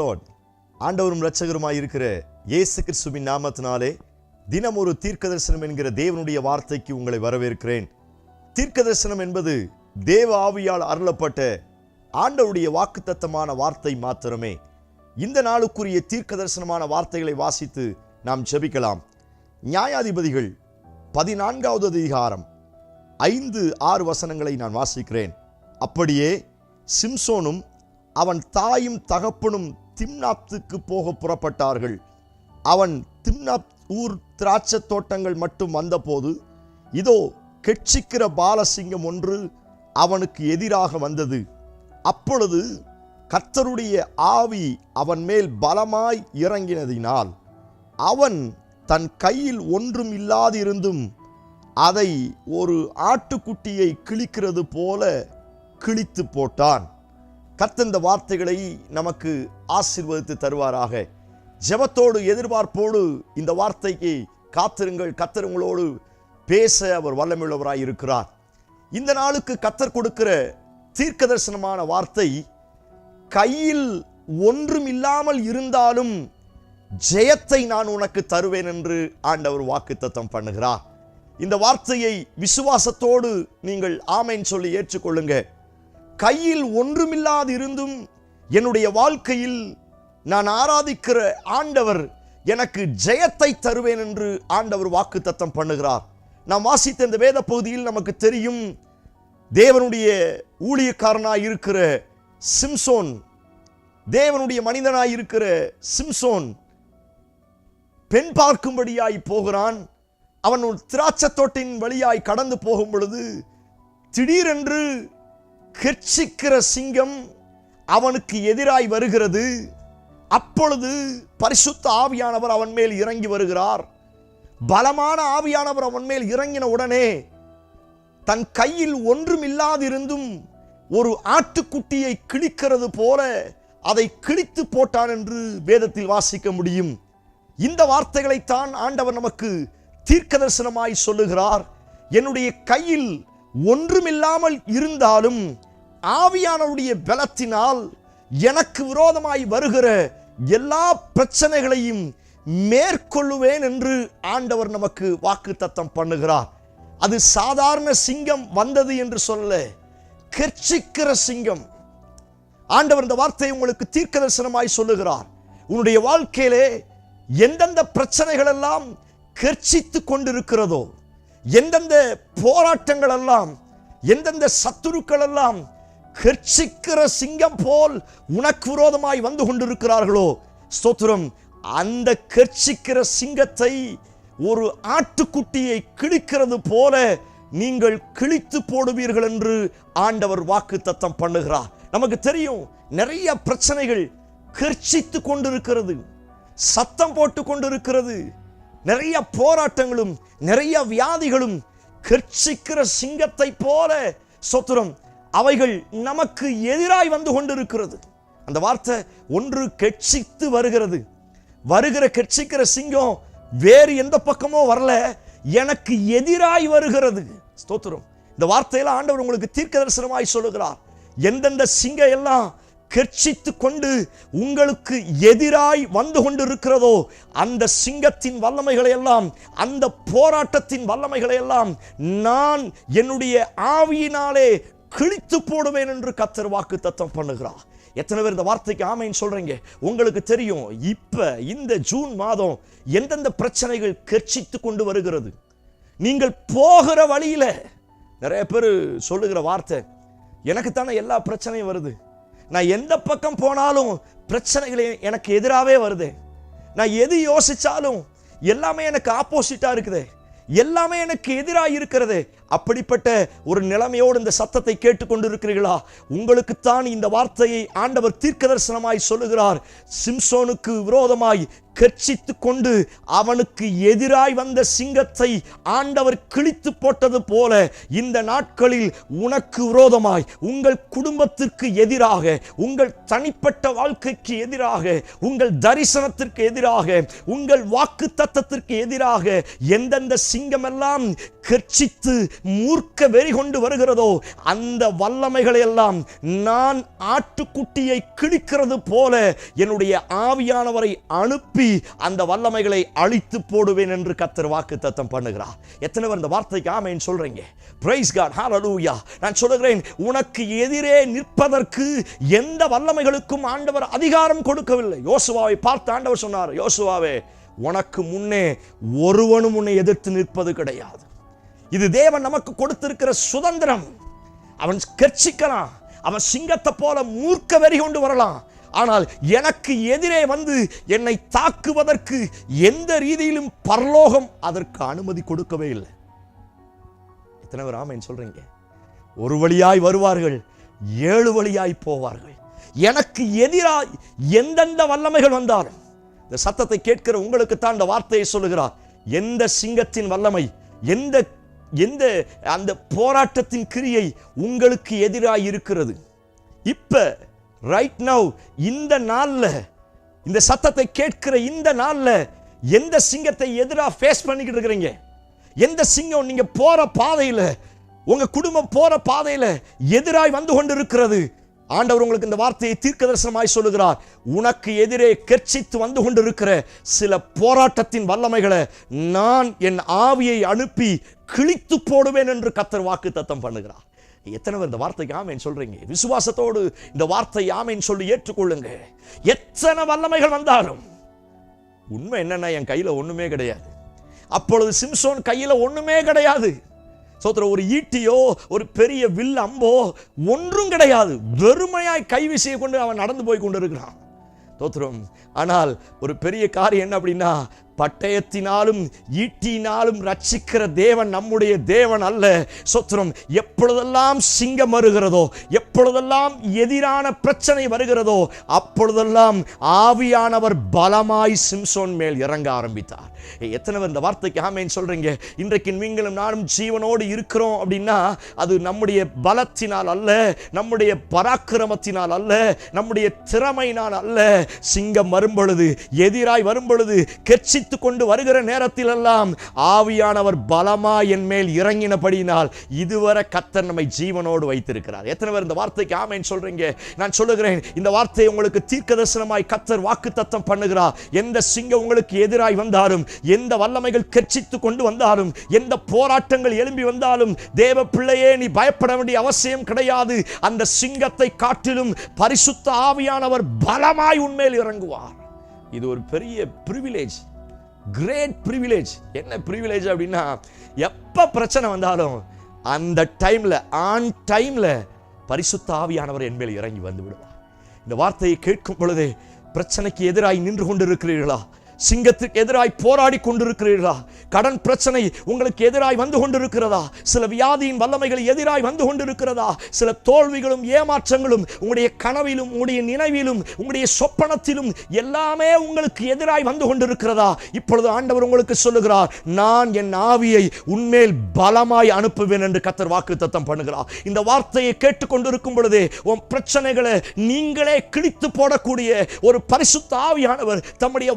Lord ஆண்டவரும் இரட்சகருமாய் இருக்கிற இயேசு கிறிஸ்துவின் நாமத்தினாலே தினம் ஒரு தீர்க்க தரிசனம் என்கிற தேவனுடைய வார்த்தைக்கு உங்களை வரவேற்கிறேன். தீர்க்க தரிசனம் என்பது தேவ ஆவியால் அருளப்பட்ட ஆண்டவருடைய வாக்குத்தத்தமான வார்த்தை மாத்திரமே. இந்த நாளுக்குரிய தீர்க்க தரிசனமான வார்த்தைகளை வாசித்து நாம் ஜபிக்கலாம். நியாயாதிபதிகள் பதினான்காவது அதிகாரம் ஐந்து ஆறு வசனங்களை நான் வாசிக்கிறேன். அப்படியே சிம்சோனும் அவன் தாயும் தகப்பனும் திம்னாப்துக்கு போக புறப்பட்டார்கள். அவன் திம்னாத் ஊர் திராட்சை தோட்டங்கள் மட்டும் வந்தபோது இதோ கெட்சிக்கிற பாலசிங்கம் ஒன்று அவனுக்கு எதிராக வந்தது. அப்பொழுது கர்த்தருடைய ஆவி அவன் மேல் பலமாய் இறங்கினதினால் அவன் தன் கையில் ஒன்றும் இல்லாதிருந்தும் அதை ஒரு ஆட்டுக்குட்டியை கிழிக்கிறது போல கிழித்து போட்டான். கர்த்தர் இந்த வார்த்தைகளை நமக்கு ஆசீர்வதித்து தருவாராக. ஜெபத்தோடு எதிர்பார்ப்போடு இந்த வார்த்தைக்கு காத்திருங்கள். கர்த்தர் உங்களோடு பேச அவர் வல்லமையுள்ளவராய் இருக்கிறார். இந்த நாளுக்கு கத்தர் கொடுக்கிற தீர்க்க தரிசனமான வார்த்தை கையில் ஒன்றும் இல்லாமல் இருந்தாலும் ஜெயத்தை நான் உனக்கு தருவேன் என்று ஆண்டவர் வாக்குத்தத்தம் பண்ணுகிறார். இந்த வார்த்தையை விசுவாசத்தோடு நீங்கள் ஆமைன்னு சொல்லி ஏற்றுக்கொள்ளுங்க. கையில் ஒன்றுமில்லாது இருந்தும் என்னுடைய வாழ்க்கையில் நான் ஆராதிக்கிற ஆண்டவர் எனக்கு ஜெயத்தை தருவேன் என்று ஆண்டவர் வாக்குத்தத்தம் பண்ணுகிறார். நாம் வாசித்த இந்த வேத பகுதியில் நமக்கு தெரியும் தேவனுடைய ஊழியக்காரனாய் இருக்கிற சிம்சோன் தேவனுடைய மனிதனாய் இருக்கிற சிம்சோன் பெண் பார்க்கும்படியாய் போகிறான். அவன் ஒரு திராட்சை தோட்டின் வழியாய் கடந்து போகும் பொழுது திடீரென்று கெர்ச்சிக்கிற சிங்கம் அவனுக்கு எதிராய் வருகிறது. அப்பொழுது பரிசுத்த ஆவியானவர் அவன் மேல் இறங்கி வருகிறார். பலமான ஆவியானவர் அவன் மேல் இறங்கின உடனே தன் கையில் ஒன்றும் இல்லாதிருந்தும் ஒரு ஆட்டுக்குட்டியை கிழிக்கிறது போல அதை கிழித்து போட்டான் என்று வேதத்தில் வாசிக்க முடியும். இந்த வார்த்தைகளைத்தான் ஆண்டவர் நமக்கு தீர்க்க தரிசனமாய் சொல்லுகிறார். என்னுடைய கையில் ஒன்றுமில்லாமல் இருந்தாலும் ஆவியானவருடைய பலத்தினால் எனக்கு விரோதமாய் வருகிற எல்லா பிரச்சனைகளையும் மேற்கொள்ளுவேன் என்று ஆண்டவர் நமக்கு வாக்கு தத்தம் பண்ணுகிறார். அது சாதாரண சிங்கம் வந்தது என்று சொல்ல கெர்ச்சிக்கிற சிங்கம். ஆண்டவர் இந்த வார்த்தையை உங்களுக்கு தீர்க்க தரிசனமாய் சொல்லுகிறார். உன்னுடைய வாழ்க்கையிலே எந்தெந்த பிரச்சனைகள் எல்லாம் கெர்ச்சித்து கொண்டிருக்கிறதோ எந்தெந்த போராட்டங்கள் எல்லாம் எந்தெந்த சத்துருக்கள் எல்லாம் கர்ச்சிக்கிற சிங்கம் போல் உனக்கு விரோதமாய் வந்து கொண்டிருக்கிறார்களோ ஸ்தோத்திரம் அந்த கெர்ச்சிக்கிற சிங்கத்தை ஒரு ஆட்டுக்குட்டியை கிழிக்கிறது போல நீங்கள் கிழித்து போடுவீர்கள் என்று ஆண்டவர் வாக்கு தத்தம் பண்ணுகிறார். நமக்கு தெரியும் நிறைய பிரச்சனைகள் கர்ச்சித்து கொண்டிருக்கிறது சத்தம் போட்டு கொண்டிருக்கிறது. நிறைய போராட்டங்களும் நிறைய வியாதிகளும் கெர்ச்சிக்கிற சிங்கத்தை போல சொத்துரம் அவைகள் நமக்கு எதிராய் வந்து கொண்டிருக்கிறது. அந்த வார்த்தை ஒன்று கெட்சித்து வருகிறது. வருகிற கெட்சிக்கிற சிங்கம் வேறு எந்த பக்கமோ வரல எனக்கு எதிராய் வருகிறது. ஸ்தோத்திரம். இந்த வார்த்தையெல்லாம் ஆண்டவர் உங்களுக்கு தீர்க்க தரிசனமாய் சொல்லுகிறார். எந்தெந்த சிங்கம் எல்லாம் கர்ச்சித்து கொண்டு உங்களுக்கு எதிராய் வந்து கொண்டிருக்கிறதோ அந்த சிங்கத்தின் வல்லமைகளை எல்லாம் அந்த போராட்டத்தின் வல்லமைகளை எல்லாம் நான் என்னுடைய ஆவியினாலே கிழித்து போடுவேன் என்று கத்தர் வாக்கு தத்தம் பண்ணுகிறார். எத்தனை பேர் இந்த வார்த்தைக்கு ஆமைன்னு சொல்றீங்க? உங்களுக்கு தெரியும் இப்ப இந்த ஜூன் மாதம் எந்தெந்த பிரச்சனைகள் கர்ச்சித்து கொண்டு வருகிறது? நீங்கள் போகிற வழியில நிறைய பேர் சொல்லுகிற வார்த்தை எனக்கு தானே எல்லா பிரச்சனையும் வருது. நான் எந்த பக்கம் போனாலும் பிரச்சனைகள் எனக்கு எதிராகவே வருது. நான் எது யோசித்தாலும் எல்லாமே எனக்கு ஆப்போசிட்டாக இருக்குது. எல்லாமே எனக்கு எதிராக இருக்கிறது. அப்படிப்பட்ட ஒரு நிலைமையோடு இந்த சத்தத்தை கேட்டுக்கொண்டு இருக்கிறீர்களா உங்களுக்குத்தான் இந்த வார்த்தையை ஆண்டவர் தீர்க்க தரிசனமாய் சொல்லுகிறார். சிம்சோனுக்கு விரோதமாய் கர்ச்சித்து கொண்டு அவனுக்கு எதிராய் வந்த சிங்கத்தை ஆண்டவர் கிழித்து போட்டது போல இந்த நாட்களில் உனக்கு விரோதமாய் உங்கள் குடும்பத்திற்கு எதிராக உங்கள் தனிப்பட்ட வாழ்க்கைக்கு எதிராக உங்கள் தரிசனத்திற்கு எதிராக உங்கள் வாக்கு தத்தத்திற்கு எதிராக எந்தெந்த சிங்கமெல்லாம் கர்ச்சித்து மூர்க்க வெறி கொண்டு வருகிறதோ அந்த வல்லமைகளை எல்லாம் நான் ஆட்டுக்குட்டியை கிழிக்கிறது போல என்னுடைய ஆவியானவரை அனுப்பி அந்த வல்லமைகளை அழித்து போடுவேன் என்று கத்தர் வாக்கு தத்தம் பண்ணுகிறார். எத்தனை பேர் இந்த வார்த்தைக்கு ஆமைன்னு சொல்றீங்க? பிரைஸ் காட் ஹalleluya நான் சொல்லுகிறேன் உனக்கு எதிரே நிற்பதற்கு எந்த வல்லமைகளுக்கும் ஆண்டவர் அதிகாரம் கொடுக்கவில்லை. யோசுவாவை பார்த்து ஆண்டவர் சொன்னார் யோசுவாவே உனக்கு முன்னே ஒருவனும் உன்னை எதிர்த்து நிற்பது கிடையாது. இது தேவன் நமக்கு கொடுத்திருக்கிற சுதந்திரம். அவன் கர்ச்சிக்கலாம் அவன் சிங்கத்தை போல மூர்க்க வெறி கொண்டு வரலாம். ஆனால் எனக்கு எதிரே வந்து என்னை தாக்குவதற்கு எந்த ரீதியிலும் பரலோகம் அதற்கு அனுமதி கொடுக்கவே இல்லை. எத்தனை பேர் ஆமைன்னு சொல்றீங்க? ஒரு வழியாய் வருவார்கள் ஏழு வழியாய் போவார்கள். எனக்கு எதிராய் எந்தெந்த வல்லமைகள் வந்தாலும் இந்த சத்தத்தை கேட்கிற உங்களுக்கு தான் இந்த வார்த்தையை சொல்லுகிறார். எந்த சிங்கத்தின் வல்லமை எந்த எந்த அந்த போராட்டத்தின் கிரியை உங்களுக்கு எதிராக இருக்கிறது. இப்போ ரைட் நவ் இந்த நாளில் இந்த சத்தத்தை கேட்கிற இந்த நாளில் எந்த சிங்கத்தை எதிராக ஃபேஸ் பண்ணிக்கிட்டு இருக்கிறீங்க? எந்த சிங்கம் நீங்கள் போகிற பாதையில் உங்க குடும்பம் போகிற பாதையில எதிராய் வந்து கொண்டு இருக்கிறது ஆண்டவர் உங்களுக்கு இந்த வார்த்தையை தீர்க்க தரிசனமாய் சொல்லுகிறார். உனக்கு எதிரே கர்ச்சித்து வந்து கொண்டிருக்கிற சில போராட்டத்தின் வல்லமைகளை நான் என் ஆவியை அனுப்பி கிழித்து போடுவேன் என்று கத்தர் வாக்கு தத்தம் பண்ணுகிறார். எத்தனை பேர் இந்த வார்த்தைக்கு ஆமேன் சொல்றீங்க? விசுவாசத்தோடு இந்த வார்த்தை ஆமேன் சொல்லி ஏற்றுக்கொள்ளுங்க. எத்தனை வல்லமைகள் வந்தாலும் உண்மை என்னன்னா என் கையில ஒண்ணுமே கிடையாது. அப்பொழுது சிம்சோன் கையில ஒண்ணுமே கிடையாது. சோத்திர ஒரு ஈட்டியோ ஒரு பெரிய வில் அம்போ ஒன்றும் கிடையாது. வெறுமையாய் கை கொண்டு அவன் நடந்து போய் கொண்டிருக்கிறான். தோத்திரம் ஆனால் ஒரு பெரிய காரியம் என்ன அப்படின்னா பட்டயத்தினாலும் ஈட்டினாலும் ரட்சிக்கிற தேவன் நம்முடைய தேவன் அல்ல. சொத்திரம் எப்பொழுதெல்லாம் சிங்கம் வருகிறதோ எப்பொழுதெல்லாம் எதிரான பிரச்சனை வருகிறதோ அப்பொழுதெல்லாம் ஆவியானவர் பலமாய் சிம்சோன் மேல் இறங்க ஆரம்பித்தார். எத்தனை இந்த வார்த்தைக்கு ஆமேன்னு சொல்றீங்க? இன்றைக்கு நீங்களும் நானும் ஜீவனோடு இருக்கிறோம் அப்படின்னா அது நம்முடைய பலத்தினால் அல்ல நம்முடைய பராக்கிரமத்தினால் அல்ல நம்முடைய திறமையினால் அல்ல. சிங்கம் வரும்பொழுது எதிராய் வரும்பொழுது கெச்சி கெர்ச்சித்து கொண்டு வருகிற நேரத்தில் எல்லாம் ஆவியானவர் பலமா என் மேல் இறங்கினபடினால் இதுவரை கத்தர் நம்மை ஜீவனோடு வைத்திருக்கிறார். எத்தனை பேர் இந்த வார்த்தைக்கு ஆமைன்னு சொல்றீங்க? நான் சொல்லுகிறேன் இந்த வார்த்தையை உங்களுக்கு தீர்க்க தரிசனமாய் கத்தர் வாக்கு தத்தம் பண்ணுகிறார். எந்த சிங்கம் உங்களுக்கு எதிராய் வந்தாலும் எந்த வல்லமைகள் கெர்ச்சித்து கொண்டு வந்தாலும் எந்த போராட்டங்கள் எழும்பி வந்தாலும் தேவ பிள்ளையே நீ பயப்பட வேண்டிய அவசியம் கிடையாது. அந்த சிங்கத்தை காட்டிலும் பரிசுத்த ஆவியானவர் பலமாய் உண்மையில் இறங்குவார். இது ஒரு பெரிய பிரிவிலேஜ் கிரேட் பிரிவிலேஜ் என்ன பிரிவிலேஜ் அப்படின்னா எப்ப பிரச்சனை வந்தாலும் அந்த டைம்ல ஆன் டைம்ல பரிசுத்த ஆவியானவர் என் மேல் இறங்கி வந்து விடுவார். இந்த வார்த்தையை கேட்கும் பொழுதே பிரச்சனைக்கு எதிராய் நின்று கொண்டிருக்கிறீர்களா? சிங்கத்துக்கு எதிராய் போராடி கொண்டிருக்கிறீர்களா? கடன் பிரச்சனை உங்களுக்கு எதிராய் வந்து கொண்டிருக்கிறதா? சில வியாதியின் வல்லமைகள் எதிராய் வந்து கொண்டிருக்கிறதா? சில தோல்விகளும் ஏமாற்றங்களும் உங்களுடைய கனவிலும் உங்களுடைய நினைவிலும் உங்களுடைய சொப்பனத்திலும் எல்லாமே உங்களுக்கு எதிராய் வந்து கொண்டிருக்கிறதா? இப்பொழுது ஆண்டவர் உங்களுக்கு சொல்லுகிறார் நான் என் ஆவியை உண்மேல் பலமாய் அனுப்புவேன் என்று கத்தர் வாக்கு தத்தம் பண்ணுகிறார். இந்த வார்த்தையை கேட்டுக்கொண்டிருக்கும் பொழுதே உன் பிரச்சனைகளை நீங்களே கிழித்து போடக்கூடிய ஒரு பரிசுத்த ஆவியானவர் தம்முடைய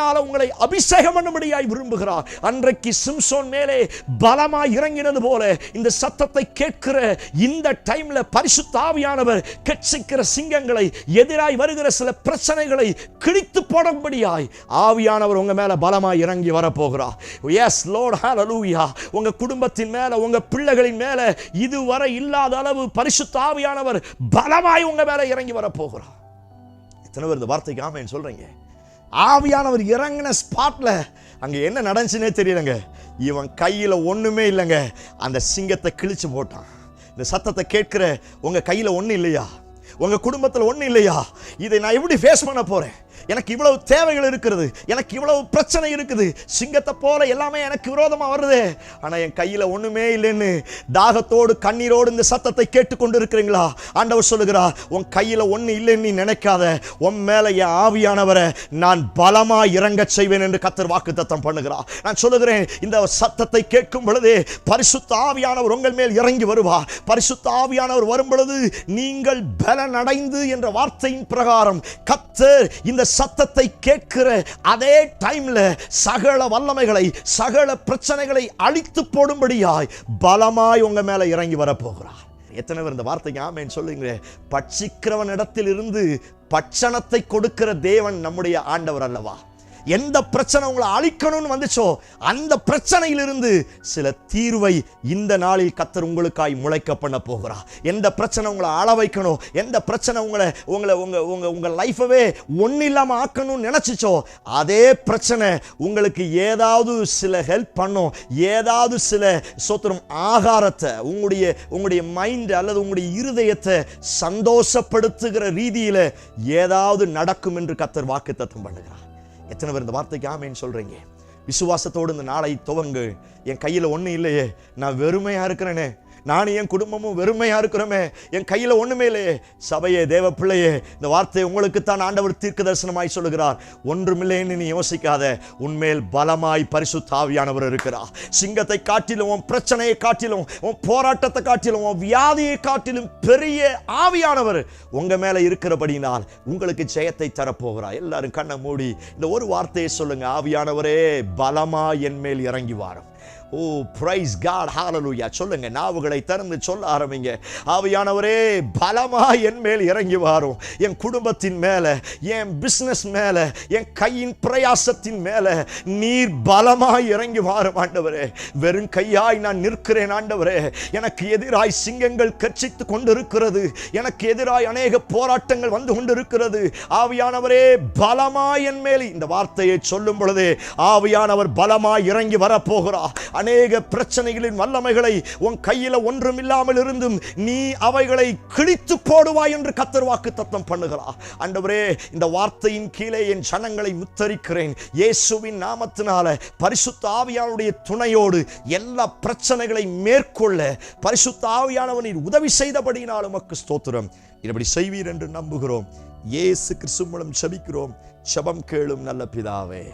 வல்லமையினால உங்களை அபிஷேகம் பண்ணும்படியாய் விரும்புகிறார். அன்றைக்கு சிம்சோன் மேலே பலமாய் இறங்கினது போல இந்த சத்தத்தை கேட்கிற இந்த டைம்ல பரிசுத்தாவியானவர் கட்சிக்கிற சிங்கங்களை எதிராய் வருகிற சில பிரச்சனைகளை கிழித்து போடும்படியாய் ஆவியானவர் உங்க மேல பலமாய் இறங்கி வரப்போகிறார். எஸ் லோட் ஹalleluya உங்க குடும்பத்தின் மேல உங்க பிள்ளைகளின் மேல இதுவரை இல்லாத அளவு பரிசுத்தாவியானவர் பலமாய் உங்க மேல இறங்கி வரப்போகிறார். எத்தனை பேர் இந்த வார்த்தைக்கு ஆமேன்னு சொல்றீங்க? ஆவியானவர் இறங்கின ஸ்பாட்டில் அங்கே என்ன நடந்துச்சுன்னே தெரியலங்க. இவன் கையில் ஒன்றுமே இல்லைங்க. அந்த சிங்கத்தை கிழிச்சு போட்டான். இந்த சத்தத்தை கேட்கிற உங்கள் கையில் ஒன்றும் இல்லையா? உங்கள் குடும்பத்தில் ஒன்றும் இல்லையா? இதை நான் எப்படி ஃபேஸ் பண்ண போகிறேன் எனக்கு இவ்வளவு தேவைகள் இருக்கிறது எனக்கு இவ்வளவு பிரச்சனை இருக்குது சிங்கத்தை போல எல்லாமே எனக்கு விரோதமா வருது. ஆனால் என் கையில் ஒன்றுமே இல்லைன்னு தாகத்தோடு கண்ணீரோடு இந்த சத்தத்தை கேட்டுக்கொண்டு இருக்கிறீங்களா ஆண்டவர் சொல்லுகிறா உன் கையில ஒண்ணு இல்லைன்னு நீ நினைக்காத. உன் மேலே என் ஆவியானவரை நான் பலமா இறங்க செய்வேன் என்று கத்தர் வாக்கு தத்தம் பண்ணுகிறா. நான் சொல்லுகிறேன் இந்த சத்தத்தை கேட்கும் பொழுது பரிசுத்த ஆவியானவர் உங்கள் மேல் இறங்கி வருவார் பரிசுத்த ஆவியானவர் வரும் பொழுது நீங்கள் பலனடைந்து என்ற வார்த்தையின் பிரகாரம் கத்தர் இந்த சத்தத்தை கேட்கிற அதே டைம்ல சகல வல்லமைகளை சகல பிரச்சனைகளை அழித்து போடும்படியாய் பலமாய் உங்க மேல இறங்கி வரப்போகிறார். எத்தனை பேர் இந்த வார்த்தைக்கு ஆமேன்னு சொல்லுங்க பட்சிக்கிறவன் இடத்தில் இருந்து பட்சணத்தை கொடுக்கிற தேவன் நம்முடைய ஆண்டவர் அல்லவா? எந்த பிரச்சனை உங்களை அழிக்கணும்னு வந்துச்சோ அந்த பிரச்சனையிலிருந்து சில தீர்வை இந்த நாளில் கத்தர் உங்களுக்காய் முளைக்க பண்ண போகிறார் எந்த பிரச்சனை உங்களை ஆள வைக்கணும் எந்த பிரச்சனை உங்களை உங்களை உங்க உங்க உங்க லைஃபவே ஒன்றும் இல்லாமல் ஆக்கணும்னு நினைச்சிச்சோ அதே பிரச்சனை உங்களுக்கு ஏதாவது சில ஹெல்ப் பண்ணும் ஏதாவது சில சோத்திரம் ஆகாரத்தை உங்களுடைய உங்களுடைய மைண்ட் அல்லது உங்களுடைய இருதயத்தை சந்தோஷப்படுத்துகிற ரீதியில் ஏதாவது நடக்கும் என்று கத்தர் வாக்கு தத்துவம் பண்ணுகிறார். எத்தனை பேர் இந்த வார்த்தைக்கு ஆமேன்னு சொல்றீங்க? விசுவாசத்தோடு இந்த நாளை துவங்கு. என் கையில் ஒன்றும் இல்லையே. நான் வெறுமையா இருக்கிறேனே. நானும் என் குடும்பமும் வெறுமையா இருக்கிறோமே. என் கையில் ஒன்றுமே இல்லையே. சபையே தேவ பிள்ளையே இந்த வார்த்தை உங்களுக்கு தான் ஆண்டவர் தீர்க்க தரிசனமாய் சொல்லுகிறார். ஒன்றுமில்லைன்னு நீ யோசிக்காத. உன்மேல் பலமாய் பரிசுத்தாவியானவர் இருக்கிறார். சிங்கத்தை காட்டிலும் உன் பிரச்சனையை காட்டிலும் உன் போராட்டத்தை காட்டிலும் உன் வியாதியை காட்டிலும் பெரிய ஆவியானவர் உங்க மேல இருக்கிறபடினால் உங்களுக்கு ஜெயத்தை தரப்போகிறார். எல்லாரும் கண்ணை மூடி இந்த ஒரு வார்த்தையை சொல்லுங்க. ஆவியானவரே பலமா என் மேல் இறங்கி வாரம். ஓ பிரைஸ் காட் ஹாலலூயா சொல்லுங்க நாவுகளை திறந்து சொல்ல ஆரம்பிங்க. ஆவியானவரே பலமா என் மேல் இறங்கி வாரும். என் குடும்பத்தின் மேல என் பிஸ்னஸ் மேல என் கையின் பிரயாசத்தின் மேல நீர் பலமாய் இறங்கி வாரும் ஆண்டவரே. வெறும் கையாய் நான் நிற்கிறேன் ஆண்டவரே. எனக்கு எதிராய் சிங்கங்கள் கட்சித்து கொண்டிருக்கிறது. எனக்கு எதிராய் அநேக போராட்டங்கள் வந்து கொண்டிருக்கிறது. ஆவியானவரே பலமாய் என் மேல் இந்த வார்த்தையை சொல்லும் பொழுதே ஆவியானவர் பலமாய் இறங்கி வரப்போகிறார். அநேக பிரச்சனைகளின் வல்லமைகளை உன் கையில ஒன்றும் இல்லாமல் இருந்தும் நீ அவைகளை கிழித்து போடுவாய் என்று கத்தர் வாக்கு தத்தம் பண்ணுகிறா. அண்டவரே இந்த வார்த்தையின் கீழே என் ஜனங்களை முத்தரிக்கிறேன் இயேசுவின் நாமத்தினால பரிசுத்த ஆவியானுடைய துணையோடு எல்லா பிரச்சனைகளை மேற்கொள்ள பரிசுத்த ஆவியானவனின் உதவி செய்தபடியினால் உமக்கு ஸ்தோத்திரம். இப்படி செய்வீர் என்று நம்புகிறோம். இயேசு கிறிஸ்து மூலம் செபிக்கிறோம் செபம் கேளும் நல்ல பிதாவே.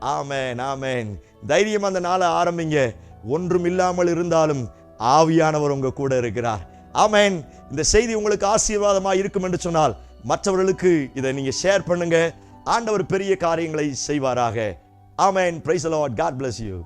ஆமேன் ஆமேன். தைரியம் அந்த நாளை ஆரம்பிங்க. ஒன்றும் இல்லாமல் இருந்தாலும் ஆவியானவர் உங்க கூட இருக்கிறார். ஆமேன். இந்த செய்தி உங்களுக்கு ஆசீர்வாதமா இருக்கும் என்று சொன்னால் மற்றவர்களுக்கு இதை நீங்க ஷேர் பண்ணுங்க. ஆண்டவர் பெரிய காரியங்களை செய்வாராக. Amen. Praise Lord God bless you